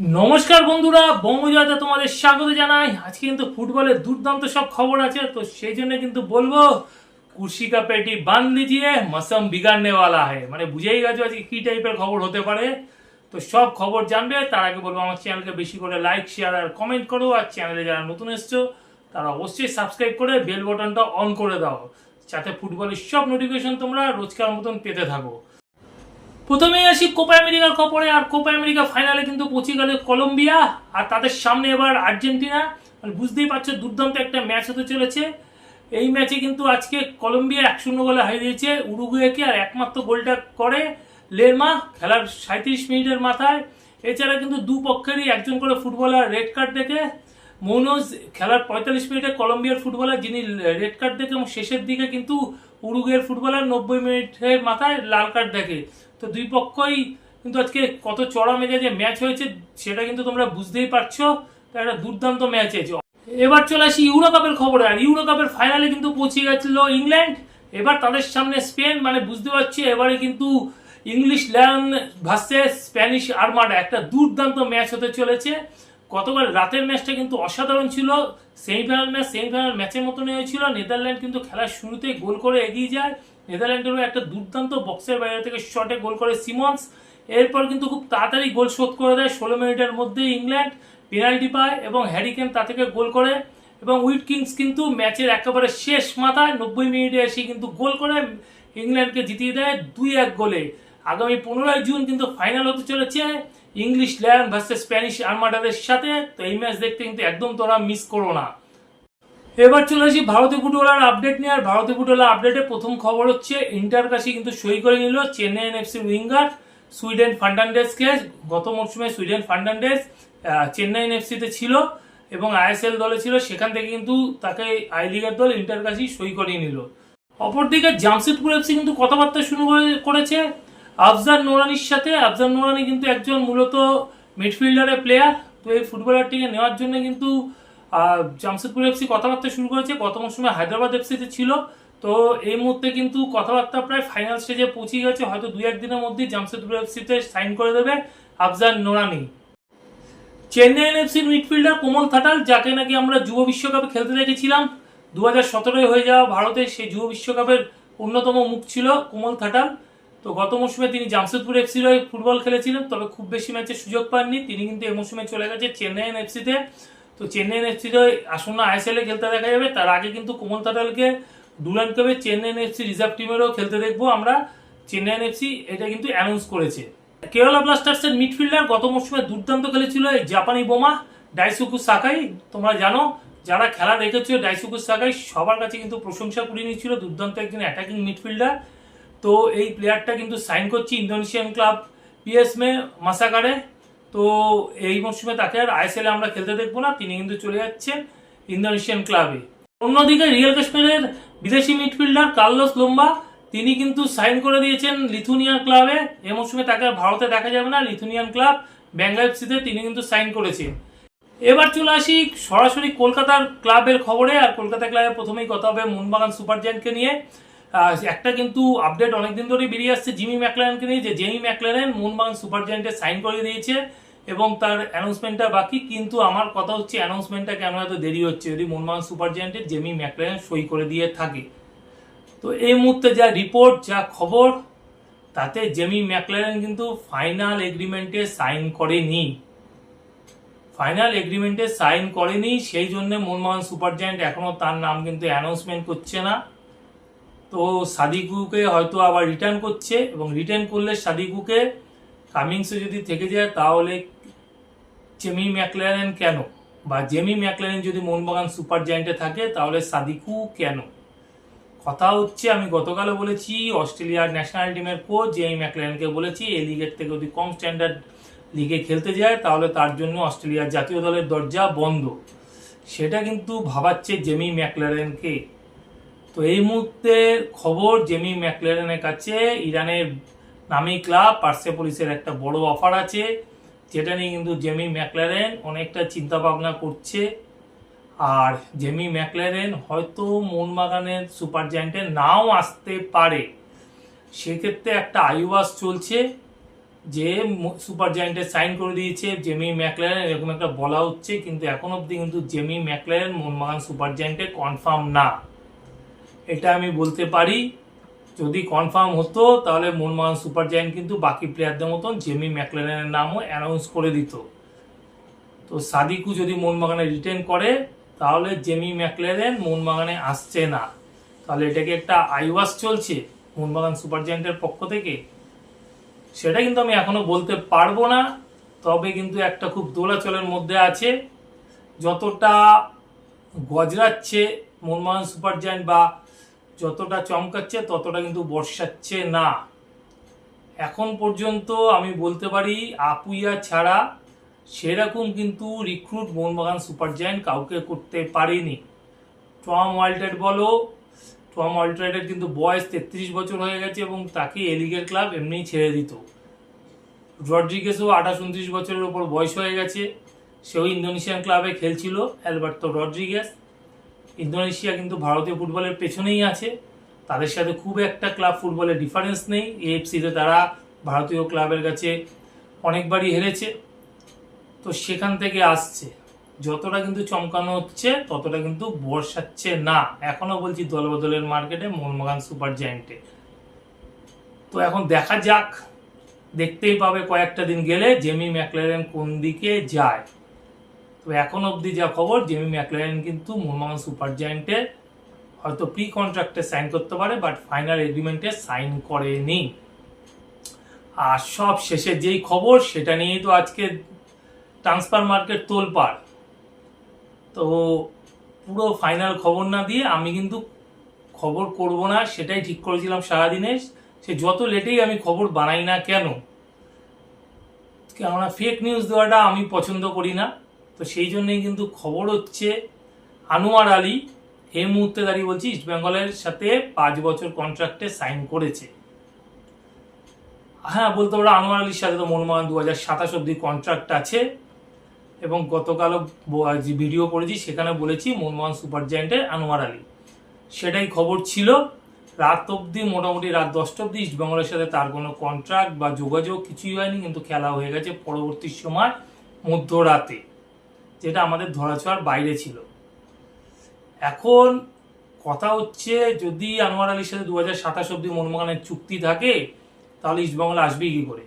নমস্কার বন্ধুরা বঙ্গজয়তে তোমাদের স্বাগত জানাই। আজকে কিন্তু ফুটবলের দুর্দান্ত সব খবর আছে, তো সেই জন্য কিন্তু বলব কুশি পেটি বাঁধ দিয়ে মসম বিগাড়নে ওয়ালা হ্যায় মানে বুঝেই গেছো আজকে কি টাইপের খবর হতে পারে? তো সব খবর জানবে, তার আগে বলব আমার চ্যানেলকে বেশি করে লাইক শেয়ার আর কমেন্ট করো, আর চ্যানেলে যারা নতুন এসছো, তারা অবশ্যই সাবস্ক্রাইব করে বেল বটনটা অন করে দাও, যাতে ফুটবলের সব নোটিফিকেশন তোমরা রোজকার মতন পেতে থাকো। প্রথমেই আসি কোপা আমেরিকার খবরে আর কোপা আমেরিকা ফাইনালে কিন্তু পৌঁছে গেল কলম্বিয়া আর তাদের সামনে এবার আর্জেন্টিনা। মানে বুঝতেই পারছ, দুর্দান্ত একটা ম্যাচ হতে চলেছে। এই ম্যাচে কিন্তু আজকে কলম্বিয়া এক শূন্য গোলে হারিয়ে দিয়েছে উরুগুয়েকে আর একমাত্র গোলটা করে লেরমা খেলার সাঁত্রিশ মিনিটের মাথায়। এছাড়া কিন্তু দু পক্ষেরই একজন করে ফুটবলার রেড কার্ড দেখে। মনোজ, খেলার পঁয়তাল্লিশ মিনিটে কলম্বিয়ার ফুটবলার যিনি রেড কার্ড দেখে, এবং শেষের দিকে কিন্তু উরুগুয়ের ফুটবলার নব্বই মিনিটের মাথায় লাল কার্ড দেখে। তো দুই পক্ষই কিন্তু আজকে কত চড়া মেজাজে ম্যাচ হয়েছে, সেটা কিন্তু তোমরা বুঝতেই পারছ। একটা দুর্দান্ত ম্যাচ হয়েছে। এবার চলে আসি ইউরো কাপের খবরে। আর ইউরো কাপের ফাইনালে কিন্তু পৌঁছে গেছিল ইংল্যান্ড এবার তাদের সামনে স্পেন মানে বুঝতে পারছি, এবারে কিন্তু ইংলিশ ল্যান ভার্সেস স্প্যানিশ আর্মাডা একটা দুর্দান্ত ম্যাচ হতে চলেছে। গতকাল রাতের ম্যাচটা কিন্তু অসাধারণ ছিল। সেমিফাইনাল ম্যাচ সেমিফাইনাল ম্যাচের মতনই হয়েছিল। নেদারল্যান্ড কিন্তু খেলার শুরুতেই গোল করে এগিয়ে যায়। নেদারল্যান্ডেরও একটা দুর্দান্ত বক্সের বাইরে থেকে শটে গোল করে সিমন্স এরপর কিন্তু খুব তাড়াতাড়ি গোল শোধ করে দেয় ষোলো মিনিটের মধ্যে ইংল্যান্ড। পেনাল্টি পায় এবং হ্যারিকেন তা থেকে গোল করে এবং উইট কিংস কিন্তু ম্যাচের একেবারে শেষ মাথায় নব্বই মিনিটে এসে কিন্তু গোল করে ইংল্যান্ডকে জিতিয়ে দেয় দুই এক গোলে। আগামী পনেরোই জুন কিন্তু ফাইনাল হতে চলেছে ইংলিশ ল্যান্ড ভার্সেস স্প্যানিশ আর্মাডাদের সাথে। তো এই ম্যাচ দেখতে কিন্তু একদম তোরা মিস করো না। এবার চলে আসি ভারতীয় ফুটবলার আপডেট নিয়ে। আর ভারতীয় ফুটবলার আপডেটে প্রথম খবর হচ্ছে, ইন্টার কাছে কিন্তু সই করে নিল চেন্নাই এফসি উইঙ্গার, সুইডেন ফান্ডান্ডেসকে গত মরশুমে সুইডেন ফান্ডান্ডেস চেন্নাই এফসিতে ছিল এবং আইএসএল দলে ছিল। সেখান থেকে কিন্তু তাকে আই লিগের দল ইন্টার কাছেই সই করিয়ে নিল। অপরদিকে জামশেদপুর এফসি কিন্তু কথাবার্তা শুরু করে- করেছে। আফজার নোরানির সাথে আফজার নোরানি কিন্তু একজন মূলত মিডফিল্ডারের প্লেয়ার তো এই ফুটবলারটিকে নেওয়ার জন্য কিন্তু জামশেদপুর এফসি কথাবার্তা শুরু করেছে। গত মৌসুমে হায়দ্রাবাদ এফসিতে ছিল। তো এই মুহূর্তে কিন্তু কথাবার্তা প্রায় ফাইনাল স্টেজে পৌঁছে গেছে। হয়তো দুই একদিনের মধ্যেই জামশেদপুর এফসিতে সাইন করে দেবে আফজার নোরানি। চেন্নাই এফসির মিডফিল্ডার কোমল থাটাল, যাকে নাকি আমরা যুব বিশ্বকাপে খেলতে দেখেছিলাম। দু হাজার সতেরোয় হয়ে যাওয়া ভারতের সেই যুব বিশ্বকাপের অন্যতম মুখ ছিল কোমল থাটাল। তো গত মৌসুমে তিনি জামশেদপুর এফসির হয়ে ফুটবল খেলেছিলেন, তবে খুব বেশি ম্যাচে সুযোগ পাননি। তিনি কিন্তু এই মৌসুমে চলে গেছে চেন্নাই এফসিতে তো চেন্নাই এফসির হয়ে আসন্ন আইএসএল খেলতে দেখা যাবে। তার আগে কিন্তু কোমল তাটালকে ডুলান কাপে চেন্নাই এফসি রিজার্ভ টিমেরও খেলতে দেখব আমরা। চেন্নাই এফসি এটা কিন্তু অ্যানাউন্স করেছে। কেরালা ব্লাস্টার্সের মিডফিল্ডার গত মৌসুমে দুর্দান্ত খেলেছিল এই জাপানি বোমা ডাইসুকু সাকাই তোমরা জানো, যারা খেলা দেখেছ ডাইসুকু সাকাই সবার কাছে কিন্তু প্রশংসা কুড়িয়ে নিয়েছিল দুর্দান্ত একজন অ্যাটাকিং মিডফিল্ডার তো এই প্লেয়ারটা কিন্তু সাইন করছে ইন্দোনেশিয়ান ক্লাব পিএসমে মাসাকারে তো এই মৌসুমে তাকে আর আইএসএল আমরা খেলতে দেখব না, তিনি কিন্তু চলে যাচ্ছেন ইন্দোনেশিয়ান ক্লাবে। অন্যদিকে রিয়েল কাশ্মীরের বিদেশি মিডফিল্ডার কার্লোস লোম্বা, তিনি কিন্তু সাইন করে দিয়েছেন লিথুনিয়ান ক্লাবে। এই মৌসুমে তাকে আর ভারতে দেখা যাবে না, লিথুনিয়ান ক্লাব ব্যাঙ্গাইপসিতে তিনি কিন্তু সাইন করেছেন। এবার চলে আসি সরাসরি কলকাতার ক্লাবের খবরে, আর কলকাতা ক্লাবে প্রথমেই কথা হবে মোহনবাগান সুপার জায়ান্টকে নিয়ে। একটা কিন্তু আপডেট অনেকদিন ধরেই বেরিয়ে আসছে জিমি ম্যাকলারেনকে নিয়ে, যে জেমি ম্যাকলারেন মোহনবাগান সুপার জায়ান্টে সাইন করে দিয়েছে এবং তার অ্যানাউন্সমেন্টটা বাকি। কিন্তু আমার কথা হচ্ছে অ্যানাউন্সমেন্টটা কেন এত দেরি হচ্ছে? যদি মোহনবাগান সুপার জায়ান্টের জেমি ম্যাকলারেন সই করে দিয়ে থাকে। তো এই মুহূর্তে যা রিপোর্ট যা খবর, তাতে জেমি ম্যাকলারেন কিন্তু ফাইনাল এগ্রিমেন্টে সাইন করেনি। ফাইনাল এগ্রিমেন্টে সাইন করেনি, সেই জন্য মোহনবাগান সুপার জায়ান্ট এখনও তার নাম কিন্তু অ্যানাউন্সমেন্ট করছে না। তো সাদিকুকে হয়তো আবার রিটার্ন করছে এবং রিটার্ন করলে সাদিকুকে কামিংসে যদি থেকে যায়, তাহলে জেমি ম্যাকলারেন কেন? বা জেমি ম্যাকলারেন যদি মোহনবাগান সুপার জায়ান্টে থাকে, তাহলে সাদিকু কেন? কথা হচ্ছে, আমি গতকালও বলেছি, অস্ট্রেলিয়ার ন্যাশনাল টিমের কোচ জেমি ম্যাকলারেনকে বলেছি, এই লিগের থেকে যদি কম স্ট্যান্ডার্ড লিগে খেলতে যায়, তাহলে তার জন্য অস্ট্রেলিয়ার জাতীয় দলের দরজা বন্ধ। সেটা কিন্তু ভাবাচ্ছে জেমি ম্যাকলারেনকে তো এই মুহূর্তে খবর জেমি ম্যাকলারেনের কাছে, ইরানের নামি ক্লাব পার্সেপোলিসের একটা বড় অফার আছে, যেটা নিয়ে কিন্তু জেমি ম্যাকলারেন অনেকটা চিন্তা ভাবনা করছে। আর জেমি ম্যাকলারেন হয়তো মোহনবাগানের সুপার জায়ান্টে নাও আসতে পারে। সেক্ষেত্রে একটা আইওয়াস চলছে যে সুপার জায়েন্টে সাইন করে দিয়েছে জেমি ম্যাকলারেন এরকম একটা বলা হচ্ছে, কিন্তু এখন অবধি কিন্তু জেমি ম্যাকলারেন মোহনবাগান সুপার জায়েন্টে কনফার্ম না। এটা আমি বলতে পারি। যদি কনফার্ম হতো, তাহলে মোহনবাগান সুপার জায়েন্ট কিন্তু বাকি প্লেয়ারদের মতন জেমি ম্যাকলেনের নামও অ্যানাউন্স করে দিত। তো সাদিকু যদি মোহনবাগানে রিটেন করে, তাহলে জেমি ম্যাকলারেন মোহনবাগানে আসছে না। তাহলে এটাকে একটা আইওয়াস চলছে মোহনবাগান সুপার জায়েন্টের পক্ষ থেকে। সেটা কিন্তু আমি এখনও বলতে পারব না, তবে কিন্তু একটা খুব দোলাচলের মধ্যে আছে। যতটা গজরাচ্ছে মোহনবাগান সুপার জায়েন্ট বা যতটা চমকাচ্ছে, ততটা কিন্তু বর্ষাচ্ছে না। এখন পর্যন্ত আমি বলতে পারি, আপুইয়া ছাড়া সেরকম কিন্তু রিক্রুট মোহনবাগান সুপার জায়েন্ট কাউকে করতে পারেনি। টম ওয়াল্টেড বলো, টম ওয়াল্টেডের কিন্তু বয়স তেত্রিশ বছর হয়ে গেছে এবং তাকে এলিগের ক্লাব এমনিই ছেড়ে দিত। রড্রিগেসও আঠাশ উনত্রিশ বছরের ওপর বয়স হয়ে গেছে। সেও ইন্দোনেশিয়ান ক্লাবে খেলছিল, অ্যালবার্তো রড্রিগেস ইন্দোনেশিয়া কিন্তু ভারতীয় ফুটবলের পেছনেই আছে। তাদের সাথে খুব একটা ক্লাব ফুটবলের ডিফারেন্স নেই। এএফসিতে তারা ভারতীয় ক্লাবের কাছে অনেকবারই হেরেছে। তো সেখান থেকে আসছে। যতটা কিন্তু চমকানো হচ্ছে, ততটা কিন্তু বর্ষাচ্ছে না। এখনও বলছি দলবদলের মার্কেটে মোহনবাগান সুপার জায়েন্টে। তো এখন দেখা যাক। দেখতেই পাবে কয়েকটা দিন গেলে জেমি ম্যাকলারেন কোন দিকে যায়। তো এখন অবধি যা খবর জেমি ম্যাকলারেন কিন্তু মোহনবাগান সুপার জায়েন্টে হয়তো প্রি কন্ট্রাক্টে সাইন করতে পারে বাট ফাইনাল এগ্রিমেন্টে সাইন করেনি। আর সব শেষে যেই খবর, সেটা নিয়েই তো আজকে ট্রান্সফার মার্কেট তোলপাড়। তো পুরো ফাইনাল খবর না দিয়ে আমি কিন্তু খবর করব না, সেটাই ঠিক করেছিলাম সারাদিনে। সে যত লেটেই আমি খবর বানাই না কেন, কেননা ফেক নিউজ দেওয়াটা আমি পছন্দ করি না। তো সেই জন্যই কিন্তু খবর হচ্ছে, আনোয়ার আলী এই মুহূর্তে দাঁড়িয়ে বলছি ইস্টবেঙ্গলের সাথে পাঁচ বছর কন্ট্রাক্টে সাইন করেছে। হ্যাঁ বলতে পারো আনোয়ার আলীর সাথে তো মনমোহন দু হাজার সাতাশ অব্দি কন্ট্রাক্ট আছে। এবং গতকালও যে ভিডিও করেছি সেখানে বলেছি মনমোহন সুপার জায়েন্টের আনোয়ার আলী। সেটাই খবর ছিল। রাত অবধি মোটামুটি রাত দশটা অবধি ইস্টবেঙ্গলের সাথে তার কোনো কন্ট্রাক্ট বা যোগাযোগ কিছুই হয়নি, কিন্তু খেলা হয়ে গেছে পরবর্তী সময় মধ্যরাতে। যেটা আমাদের ধরাছোঁয়ার বাইরে ছিল। এখন কথা হচ্ছে, যদি আনোয়ার আলীর সাথে দু হাজার সাতাশ অব্দি মনমোহনের চুক্তি থাকে, তাহলে ইস্টবেঙ্গল আসবে কি করে?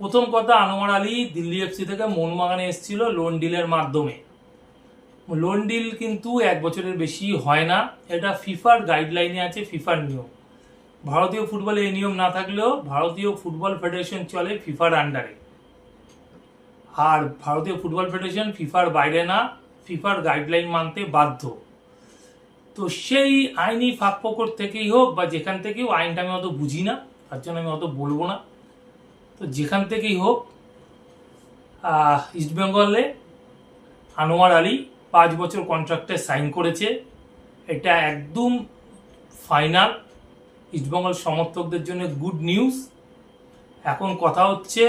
প্রথম কথা, আনোয়ার আলী দিল্লি এফসি থেকে মোহনবাগানে এসেছিল লোন ডিলের মাধ্যমে। লোন ডিল কিন্তু এক বছরের বেশি হয় না। এটা ফিফার গাইডলাইনে আছে ফিফার নিয়ম। ভারতীয় ফুটবলে এই নিয়ম না থাকলেও ভারতীয় ফুটবল ফেডারেশন চলে ফিফার আন্ডারে আর ভারতীয় ফুটবল ফেডারেশন ফিফার বাইরে না, ফিফার গাইডলাইন মানতে বাধ্য। তো সেই আইনি ফাঁকফোকর থেকেই হোক বা যেখান থেকেও আইনটা আমি অত বুঝি না, তার জন্য আমি অত বলব না। তো যেখান থেকেই হোক ইস্টবেঙ্গলে আনোয়ার আলী পাঁচ বছর কন্ট্রাক্টে সাইন করেছে। এটা একদম ফাইনাল ইস্টবেঙ্গল সমর্থকদের জন্য গুড নিউজ এখন কথা হচ্ছে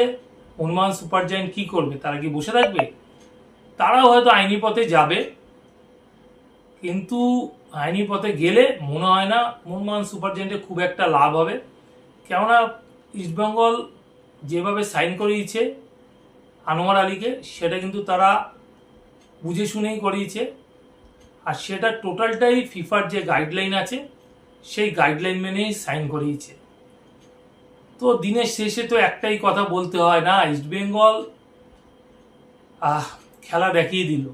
হনুমান সুপার জায়েন্ট কি করবে? তারা কি বসে থাকবে? তারাও হয়তো আইনি পথে যাবে। কিন্তু আইনি পথে গেলে মনে হয় না মোহনবাগান সুপার জায়েন্টে খুব একটা লাভ হবে। কেননা ইস্টবেঙ্গল যেভাবে সাইন করিয়েছে আনোয়ার আলীকে, সেটা কিন্তু তারা বুঝে শুনেই করিয়েছে। আর সেটা টোটালটাই ফিফার যে গাইডলাইন আছে, সেই গাইডলাইন মেনেই সাইন করিয়েছে। তো দিনের শেষে তো একটাই কথা বলতে হয় না ইস্টবেঙ্গল আহ, খেলা দেখিয়ে দিল।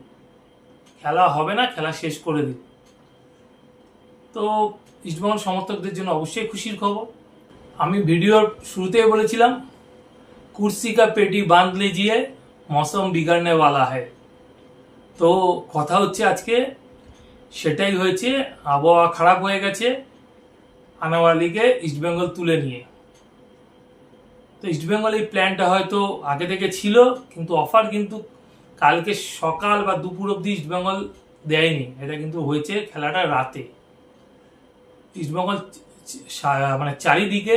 খেলা হবে না, খেলা শেষ করে দিল। তো ইস্টবেঙ্গল সমর্থকদের জন্য অবশ্যই খুশির খবর। আমি ভিডিওর শুরুতেই বলেছিলাম কুর্সি কা পেটি বাঁধ লিজিয়ে মৌসম বিগাড়নে ওয়ালা হ্যায়। তো কথা হচ্ছে আজকে, সেটাই হয়েছে, আবহাওয়া খারাপ হয়ে গেছে, আনাওয়ালিকে ইস্টবেঙ্গল তুলে নিয়ে। তো ইস্টবেঙ্গল এই প্ল্যানটা হয়তো আগে থেকে ছিল, কিন্তু অফার কিন্তু কালকে সকাল বা দুপুর অবধি ইস্টবেঙ্গল দেয়নি। এটা কিন্তু হয়েছে খেলাটা রাতে। ইস্টবেঙ্গল মানে চারিদিকে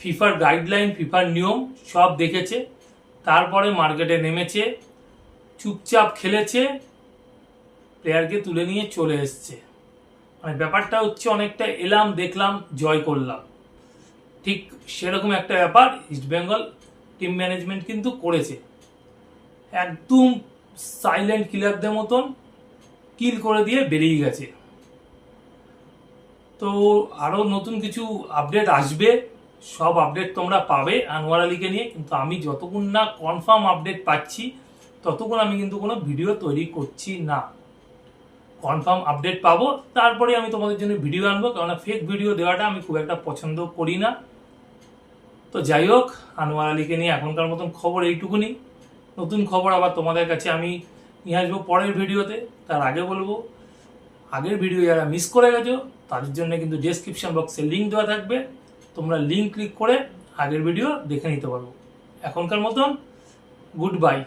ফিফার গাইডলাইন ফিফার নিয়ম সব দেখেছে। তারপরে মার্কেটে নেমেছে, চুপচাপ খেলেছে প্লেয়ারকে তুলে নিয়ে চলে এসছে। মানে ব্যাপারটা হচ্ছে অনেকটা এলাম, দেখলাম, জয় করলাম। ঠিক সেরকম একটা ব্যাপার ইস্টবেঙ্গল টিম ম্যানেজমেন্ট কিন্তু করেছে। একদম সাইলেন্ট কিলারদের মতন কিল করে দিয়ে বেরিয়ে গেছে। তো আরও নতুন কিছু আপডেট আসবে, সব আপডেট তোমরা পাবে আনোয়ার আলীকে নিয়ে, কিন্তু আমি যতক্ষণ না কনফার্ম আপডেট পাচ্ছি, ততক্ষণ আমি কিন্তু কোনো ভিডিও তৈরি করছি না। কনফার্ম আপডেট পাবো, তারপরে আমি তোমাদের জন্য ভিডিও আনব, কেননা ফেক ভিডিও দেওয়াটা আমি খুব একটা পছন্দ করি না। তো যাই হোক, আনোয়ার আলীকে নিয়ে এখনকার মতন খবর এইটুকুনি। নতুন খবর আবার তোমাদের কাছে আমি নিয়ে আসব পরের ভিডিওতে। তার আগে বলব, আগের ভিডিও যারা মিস করে গেছো, তাদের জন্য কিন্তু ডেসক্রিপশন বক্সে লিঙ্ক দেওয়া থাকবে। তোমরা লিঙ্ক ক্লিক করে আগের ভিডিও দেখে নিতে পারব এখনকার মতন গুড বাই